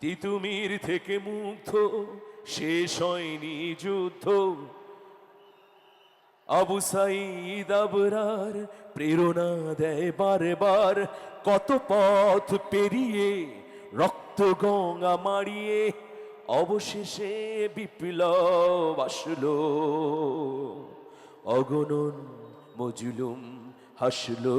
তিতুমির থেকে মুগ্ধ, শেষ হয়নি যুদ্ধ। আবু সাইদ আবরার প্রেরণা দেয় বারবার, কত পথ পেরিয়ে, রক্ত গঙ্গা মারিয়ে অবশেষে বিপ্লব আসলো। অগণন মজুলুম হাসলো।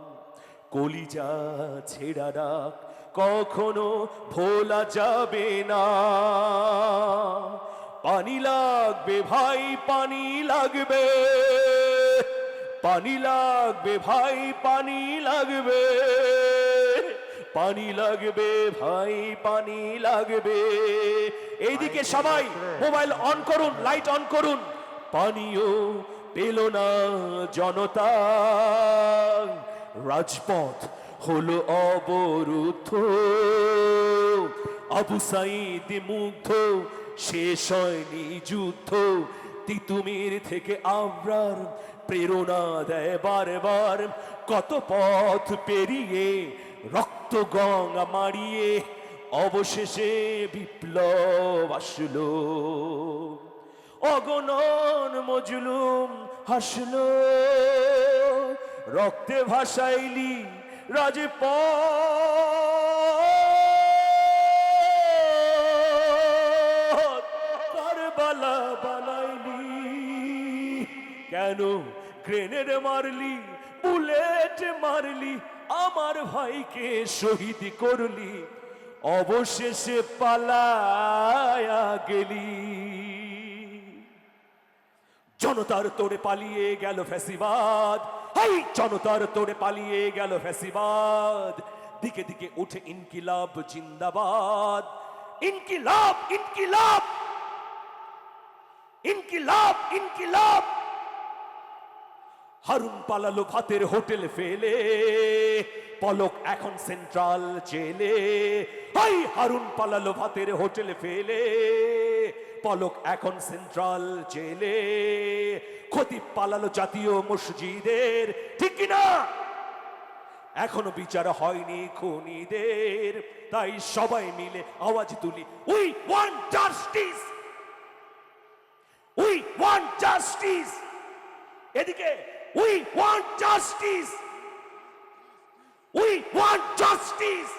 কলিজা ছেড়া ডাক কখনো ভোলা যাবে না। পানি লাগবে ভাই পানি লাগবে। পানি লাগবে ভাই পানি লাগবে। পানি লাগবে ভাই পানি লাগবে। এইদিকে সবাই মোবাইল অন করুন লাইট অন করুন। পানিও পেল না জনতা। রাজপথ হলো অবরুদ্ধ। আবু সাইদ মুগ্ধ, শেষ হয়নি যুদ্ধ। তিতুমির থেকে আবরার প্রেরণা দেয় বারবার। কত পথ পেরিয়ে, রক্ত গঙ্গা মারিয়ে অবশেষে বিপ্লব আসলো। অগণন মজলুম হাসলো। রক্তে ভাসাইলি রাজপ কারবালা বানাইলি। কেন গ্রেনেড মারলি? বুলেট মারলি। আমার ভাইকে শহীদ করলি। অবশেষে পালায়া গেলি। জনতার তোরে পালিয়ে গেল ফ্যাসিবাদ। হাই, জনতার তোড়ে পালিয়ে গেল ফ্যাসিবাদ। দিকে দিকে উঠে ইনকিলাব, জিন্দাবাদ। ইনকিলাব ইনকিলাব! ইনকিলাব ইনকিলাব! হারুন পালালো ভাতের হোটেল ফেলে। পলক এখন সেন্ট্রাল জেলে। হাই, হারুন পালালো ভাতের হোটেল ফেলে। পলক এখন সেন্ট্রাল জেলে। ক্ষতি পালালো জাতীয় মসজিদের, ঠিক না এখনও বিচার হয়নি খুনিদের। তাই সবাই মিলে আওয়াজ তুলি we want justice we want justice এদিকে we want justice we want justice